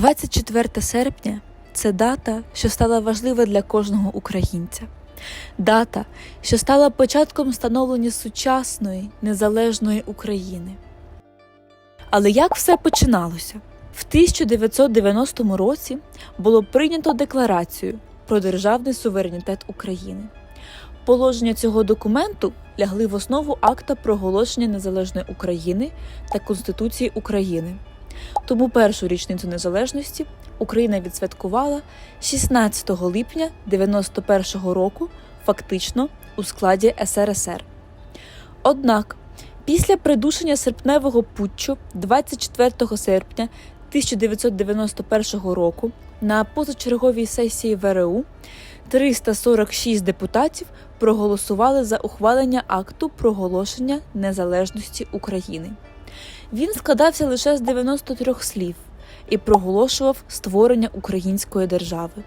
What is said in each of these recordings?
24 серпня це дата, що стала важлива для кожного українця. Дата, що стала початком становлення сучасної незалежної України. Але як все починалося? В 1990 році було прийнято декларацію про державний суверенітет України. Положення цього документу лягли в основу акта проголошення незалежної України та Конституції України. Тому першу річницю незалежності Україна відсвяткувала 16 липня 91 року, фактично у складі СРСР. Однак, після придушення серпневого путчу 24 серпня 1991 року на позачерговій сесії ВРУ 346 депутатів проголосували за ухвалення акту проголошення незалежності України. Він складався лише з 93 слів і проголошував створення української держави.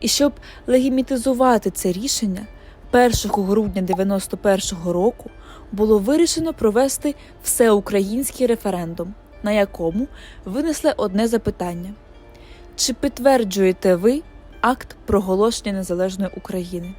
І щоб легімітизувати це рішення, 1 грудня 91 року було вирішено провести всеукраїнський референдум, на якому винесли одне запитання: чи підтверджуєте ви акт проголошення незалежної України?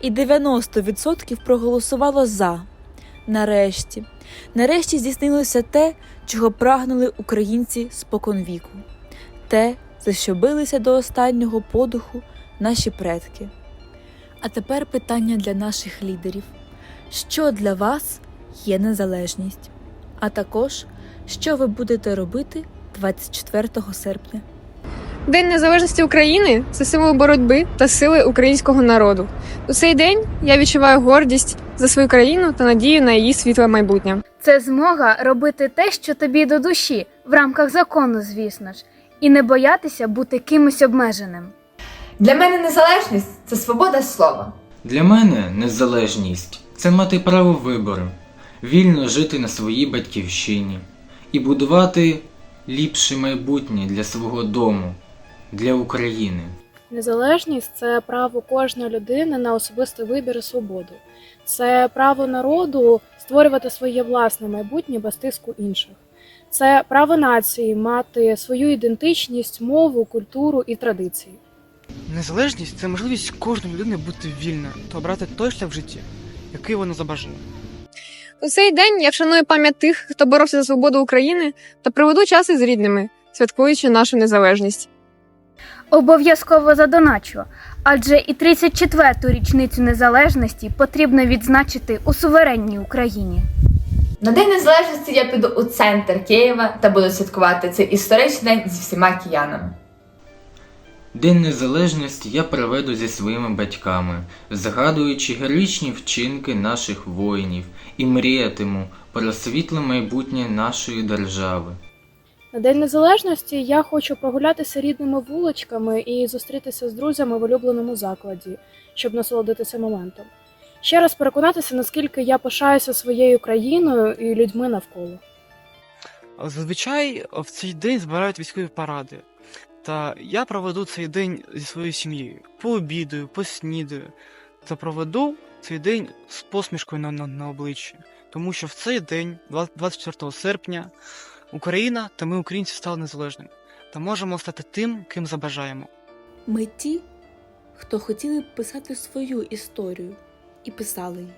І 90% проголосувало за. Нарешті, нарешті здійснилося те, чого прагнули українці споконвіку, те, за що билися до останнього подуху наші предки. А тепер питання для наших лідерів: що для вас є незалежність? А також, що ви будете робити 24 серпня? День незалежності України це символ боротьби та сили українського народу. У цей день я відчуваю гордість за свою країну та надію на її світле майбутнє. Це змога робити те, що тобі до душі, в рамках закону, звісно ж, і не боятися бути кимось обмеженим. Для мене незалежність це свобода слова. Для мене незалежність це мати право вибору, вільно жити на своїй батьківщині і будувати ліпше майбутнє для свого дому, для України. Незалежність це право кожної людини на особистий вибір і свободу. Це право народу створювати своє власне майбутнє без тиску інших. Це право нації мати свою ідентичність, мову, культуру і традиції. Незалежність це можливість кожної людини бути вільною та обрати той шлях в житті, який вона забажає. У цей день я вшаную пам'ять тих, хто боровся за свободу України, та проведу час із рідними, святкуючи нашу незалежність. Обов'язково задоначу, адже і 34-ту річницю незалежності потрібно відзначити у суверенній Україні. На День Незалежності я піду у центр Києва та буду святкувати цей історичний день зі всіма киянами. День Незалежності я проведу зі своїми батьками, згадуючи героїчні вчинки наших воїнів і мріятиму про світле майбутнє нашої держави. На День Незалежності я хочу прогулятися рідними вуличками і зустрітися з друзями в улюбленому закладі, щоб насолодитися моментом. Ще раз переконатися, наскільки я пишаюся своєю країною і людьми навколо. Зазвичай в цей день збирають військові паради. Та я проведу цей день зі своєю сім'єю. Пообідаю, поснідаю та проведу цей день з посмішкою на, на, на обличчі. Тому що в цей день, 24 серпня, Україна та ми, українці, стали незалежними та можемо стати тим, ким забажаємо. Ми ті, хто хотіли б писати свою історію, і писали її.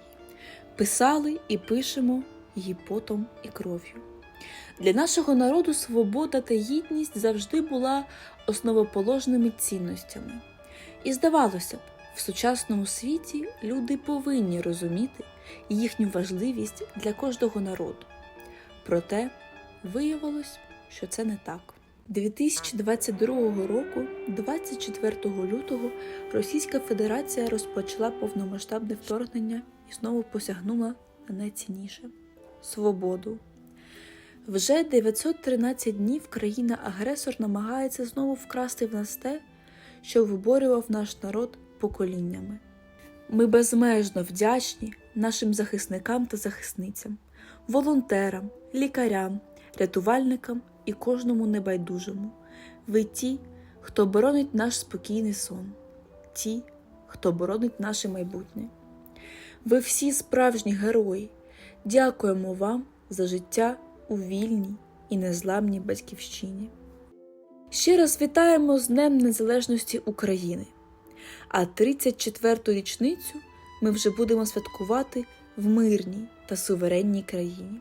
Писали і пишемо її потом і кров'ю. Для нашого народу свобода та гідність завжди була основоположними цінностями. І здавалося б, в сучасному світі люди повинні розуміти їхню важливість для кожного народу. Проте виявилось, що це не так. 2022 року, 24 лютого, Російська Федерація розпочала повномасштабне вторгнення і знову посягнула на найцінніше свободу. Вже 913 днів країна-агресор намагається знову вкрасти в нас те, що виборював наш народ поколіннями. Ми безмежно вдячні нашим захисникам та захисницям, волонтерам, лікарям, рятувальникам і кожному небайдужому. Ви ті, хто боронить наш спокійний сон, ті, хто боронить наше майбутнє. Ви всі справжні герої. Дякуємо вам за життя у вільній і незламній батьківщині. Ще раз вітаємо з Днем Незалежності України. А 34-ту річницю ми вже будемо святкувати в мирній та суверенній країні.